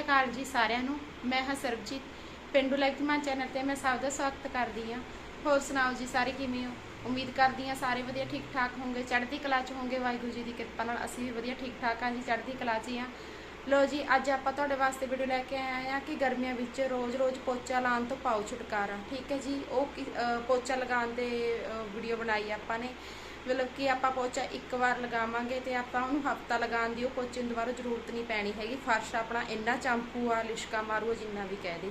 ਸ਼੍ਰੀ ਅਕਾਲ ਜੀ ਸਾਰਿਆਂ ਨੂੰ। ਮੈਂ ਹਾਂ ਸਰਬਜੀਤ। ਪਿੰਡੂ ਲਾਈਫ ਚੈਨਲ ਤੇ ਮੈਂ ਸਭ ਦਾ ਸਵਾਗਤ ਕਰਦੀ ਹਾਂ। ਹੋਰ ਸੁਣਾਓ ਜੀ ਸਾਰੇ ਕਿਵੇਂ ਹੋ? ਉਮੀਦ ਕਰਦੀ ਹਾਂ ਸਾਰੇ ਵਧੀਆ ਠੀਕ ਠਾਕ ਹੋਵੋਗੇ ਚੜ੍ਹਦੀ ਕਲਾ 'ਚ ਹੋਵੋਗੇ ਵਾਹਿਗੁਰੂ ਜੀ ਦੀ ਕਿਰਪਾ ਨਾਲ ਅਸੀਂ ਵੀ ਵਧੀਆ ਠੀਕ ਠਾਕ ਹਾਂ ਜੀ। ਚੜ੍ਹਦੀ ਕਲਾ 'ਚ ਹੀ ਹਾਂ। ਲੋ ਜੀ, ਅੱਜ ਆਪਾਂ ਤੁਹਾਡੇ ਵਾਸਤੇ ਵੀਡੀਓ ਲੈ ਕੇ ਆਏ ਹਾਂ ਕਿ ਗਰਮੀਆਂ ਵਿੱਚ ਰੋਜ਼-ਰੋਜ਼ ਪੋਚਾ ਲਾਉਣ ਤੋਂ ਪਾਓ ਛੁਟਕਾਰਾ। ਠੀਕ ਹੈ ਜੀ? ਉਹ ਪੋਚਾ ਲਗਾਉਣ ਦੇ ਵੀਡੀਓ ਬਣਾਈ ਆਪਾਂ ਨੇ। ਮਤਲਬ ਕਿ ਆਪਾਂ ਪੋਚਾ ਇੱਕ ਵਾਰ ਲਗਾਵਾਂਗੇ ਤੇ ਆਪਾਂ ਉਹਨੂੰ ਹਫਤਾ ਲਗਾਉਣ ਦੀ ਉਹ ਪੋਚੇ ਨੂੰ ਦੁਬਾਰਾ ਜ਼ਰੂਰਤ ਨਹੀਂ ਪੈਣੀ ਹੈਗੀ। ਫਰਸ਼ ਆਪਣਾ ਇੰਨਾ ਚੰਪੂ ਆ, ਲਿਸ਼ਕਾ ਮਾਰੂ ਜਿੰਨਾ ਵੀ ਕਹਿ ਦੇ।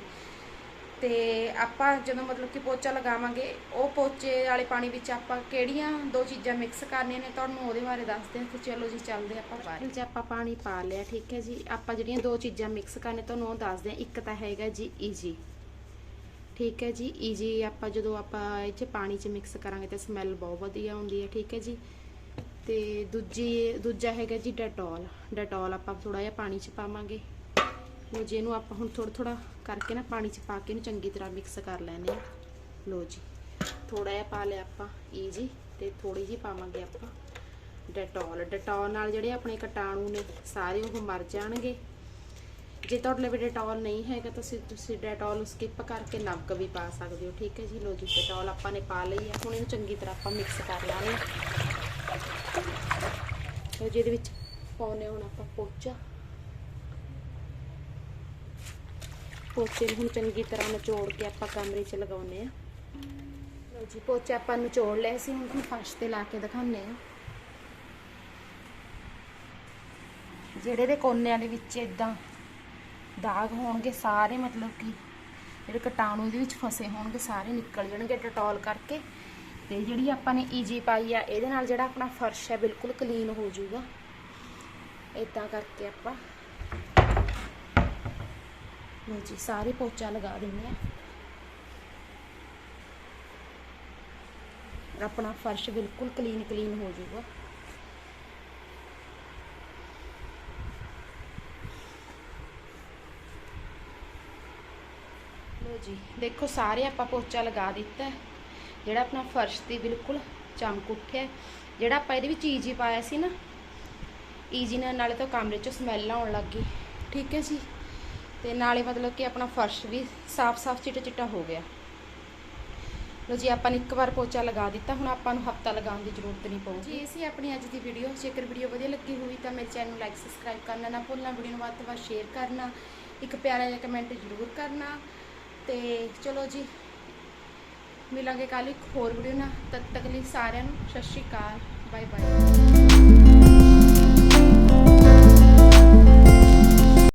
ਤੇ ਆਪਾਂ ਜਦੋਂ ਮਤਲਬ ਕਿ ਪੋਚਾ ਲਗਾਵਾਂਗੇ, ਉਹ ਪੋਚੇ ਵਾਲੇ ਪਾਣੀ ਵਿੱਚ ਆਪਾਂ ਕਿਹੜੀਆਂ ਦੋ ਚੀਜ਼ਾਂ ਮਿਕਸ ਕਰਨੀਆਂ ਨੇ ਤੁਹਾਨੂੰ ਉਹਦੇ ਬਾਰੇ ਦੱਸਦੇ ਹਾਂ, ਤੇ ਚਲੋ ਜੀ ਚੱਲਦੇ ਆਪਾਂ ਬਾਰੇ ਚ ਆਪਾਂ ਪਾਣੀ ਪਾ ਲਿਆ, ਠੀਕ ਹੈ ਜੀ। ਆਪਾਂ ਜਿਹੜੀਆਂ ਦੋ ਚੀਜ਼ਾਂ ਮਿਕਸ ਕਰਨੇ ਤੁਹਾਨੂੰ ਉਹ ਦੱਸਦੇ ਹਾਂ। ਇੱਕ ਤਾਂ ਹੈਗਾ ਜੀ ਈਜੀ ਠੀਕ ਹੈ ਜੀ ਈਜੀ ਆਪਾਂ ਜਦੋਂ ਆਪਾਂ ਇਹ ਚ ਪਾਣੀ ਚ ਮਿਕਸ ਕਰਾਂਗੇ, ਤੇ ਸਮੈਲ ਬਹੁਤ ਵਧੀਆ ਆਉਂਦੀ ਹੈ, ਠੀਕ ਹੈ ਜੀ। ਤੇ ਦੂਜੀ, ਦੂਜਾ ਹੈਗਾ ਜੀ ਡੈਟੋਲ ਡੈਟੋਲ ਆਪਾਂ ਥੋੜਾ ਜਿਹਾ ਪਾਣੀ ਚ ਪਾਵਾਂਗੇ। ਲੋ ਜੀ, ਇਹਨੂੰ ਆਪਾਂ ਹੁਣ ਥੋੜਾ ਥੋੜਾ ਕਰਕੇ ਨਾ ਪਾਣੀ ਚ ਪਾ ਕੇ ਇਹਨੂੰ ਚੰਗੀ ਤਰ੍ਹਾਂ ਮਿਕਸ ਕਰ ਲੈਣੇ ਆ ਲੋ ਜੀ ਥੋੜਾ ਜਿਹਾ ਪਾ ਲਿਆ ਆਪਾਂ ਈਜੀ ਤੇ ਥੋੜੀ ਜਿਹੀ ਪਾਵਾਂਗੇ ਆਪਾਂ ਡੈਟੋਲ ਡੈਟੋਲ ਨਾਲ ਜਿਹੜੇ ਆਪਣੇ ਕੀਟਾਣੂ ਨੇ, ਸਾਰੇ ਉਹ ਮਰ ਜਾਣਗੇ। ਜੇ ਤੁਹਾਡੇ ਲਈ ਡੈਟੋਲ ਨਹੀਂ ਹੈਗਾ, ਤਾਂ ਤੁਸੀਂ ਤੁਸੀਂ ਡੈਟੋਲ ਸਕਿਪ ਕਰਕੇ ਨਮਕ ਵੀ ਪਾ ਸਕਦੇ ਹੋ, ਠੀਕ ਹੈ ਜੀ? ਲੋ ਜੀ ਡੈਟੋਲ ਆਪਾਂ ਨੇ ਪਾ ਲਈ ਹੈ ਹੁਣ ਇਹਨੂੰ ਚੰਗੀ ਤਰ੍ਹਾਂ ਆਪਾਂ ਮਿਕਸ ਕਰ ਲਾਂਗੇ। ਲੋ ਜੀ, ਇਹਦੇ ਵਿੱਚ ਪਾਉਨੇ ਹੁਣ ਆਪਾਂ ਪੋਚਾ। ਪੋਚੇ ਨੂੰ ਹੁਣ ਚੰਗੀ ਤਰ੍ਹਾਂ ਨਿਚੋੜ ਕੇ ਆਪਾਂ ਕਮਰੇ 'ਚ ਲਗਾਉਨੇ ਆ ਲੋ ਜੀ, ਪੋਚਾ ਆਪਾਂ ਨਿਚੋੜ ਲਏ ਸੀ, ਹੁਣ ਫਰਸ਼ ਤੇ ਲਾ ਕੇ ਦਿਖਾਉਂਦੇ ਆ ਜਿਹੜੇ ਦੇ ਕੋਨਿਆਂ ਦੇ ਵਿੱਚ ਇਦਾਂ ਦਾਗ ਹੋਣਗੇ, ਸਾਰੇ ਮਤਲਬ ਕਿ ਜਿਹੜੇ ਕੀਟਾਣੂ ਦੇ ਵਿੱਚ ਫਸੇ ਹੋਣਗੇ, ਸਾਰੇ ਨਿਕਲ ਜਾਣਗੇ ਡਟੋਲ ਕਰਕੇ। ਤੇ ਜਿਹੜੀ ਆਪਾਂ ਨੇ ਈਜੀ ਪਾਈ ਆ, ਇਹਦੇ ਨਾਲ ਜਿਹੜਾ ਆਪਣਾ ਫਰਸ਼ ਹੈ, ਬਿਲਕੁਲ ਕਲੀਨ ਹੋ ਜਾਊਗਾ। ਇਦਾਂ ਕਰਕੇ ਆਪਾਂ ਲੋ ਜੀ, ਸਾਰੇ ਪੋਚਾ ਲਗਾ ਦਿੰਦੇ ਆ। ਆਪਣਾ ਫਰਸ਼ ਬਿਲਕੁਲ ਕਲੀਨ ਕਲੀਨ ਹੋ ਜਾਊਗਾ। ਲੋ ਜੀ, ਦੇਖੋ ਸਾਰੇ ਆਪਾਂ ਪੋਚਾ ਲਗਾ ਦਿੱਤਾ ਜਿਹੜਾ ਆਪਣਾ ਫਰਸ਼ ਤੇ ਬਿਲਕੁਲ ਚਮਕ ਉੱਠਿਆ ਜਿਹੜਾ ਆਪਾਂ ਇਹਦੇ ਵਿੱਚ ਈਜੀ ਪਾਇਆ ਸੀ ਨਾ ਈਜੀ ਨਾਲ ਨਾਲੇ ਤਾਂ ਕਮਰੇ 'ਚੋਂ ਸਮੈਲ ਆਉਣ ਲੱਗ ਗਈ। ਠੀਕ ਹੈ ਜੀ। ਤੇ ਨਾਲੇ ਮਤਲਬ ਕਿ ਆਪਣਾ ਫਰਸ਼ ਵੀ ਸਾਫ਼-ਸਾਫ਼ ਚਿੱਟਾ ਚਿੱਟਾ ਹੋ ਗਿਆ। ਲੋ ਜੀ, ਆਪਾਂ ਨੇ ਇੱਕ ਵਾਰ ਪੋਚਾ ਲਗਾ ਦਿੱਤਾ। ਹੁਣ ਆਪਾਂ ਨੂੰ ਹਫਤਾ ਲਗਾਉਣ ਦੀ ਜ਼ਰੂਰਤ ਨਹੀਂ ਪਊਗੀ। ਇਹ ਸੀ ਆਪਣੀ ਅੱਜ ਦੀ ਵੀਡੀਓ, ਜੇਕਰ ਵੀਡੀਓ ਵਧੀਆ ਲੱਗੀ ਹੋਈ ਤਾਂ ਮੇਰੇ ਚੈਨਲ ਨੂੰ ਲਾਈਕ, ਸਬਸਕ੍ਰਾਈਬ ਕਰਨਾ ਨਾ ਭੁੱਲਣਾ। ਵੀਡੀਓ ਨੂੰ ਵੱਧ ਤੋਂ ਵੱਧ ਸ਼ੇਅਰ ਕਰਨਾ। ਇੱਕ ਪਿਆਰਾ ਜਿਹਾ ਕਮੈਂਟ ਜ਼ਰੂਰ ਕਰਨਾ। ਤੇ ਚਲੋ ਜੀ, ਮਿਲਾਂਗੇ ਕੱਲ ਇੱਕ ਹੋਰ ਵੀਡੀਓ ਨਾਲ। ਤਦ ਤੱਕ ਲਈ ਸਾਰਿਆਂ ਨੂੰ ਸਤਿ ਸ਼੍ਰੀ ਅਕਾਲ। Bye bye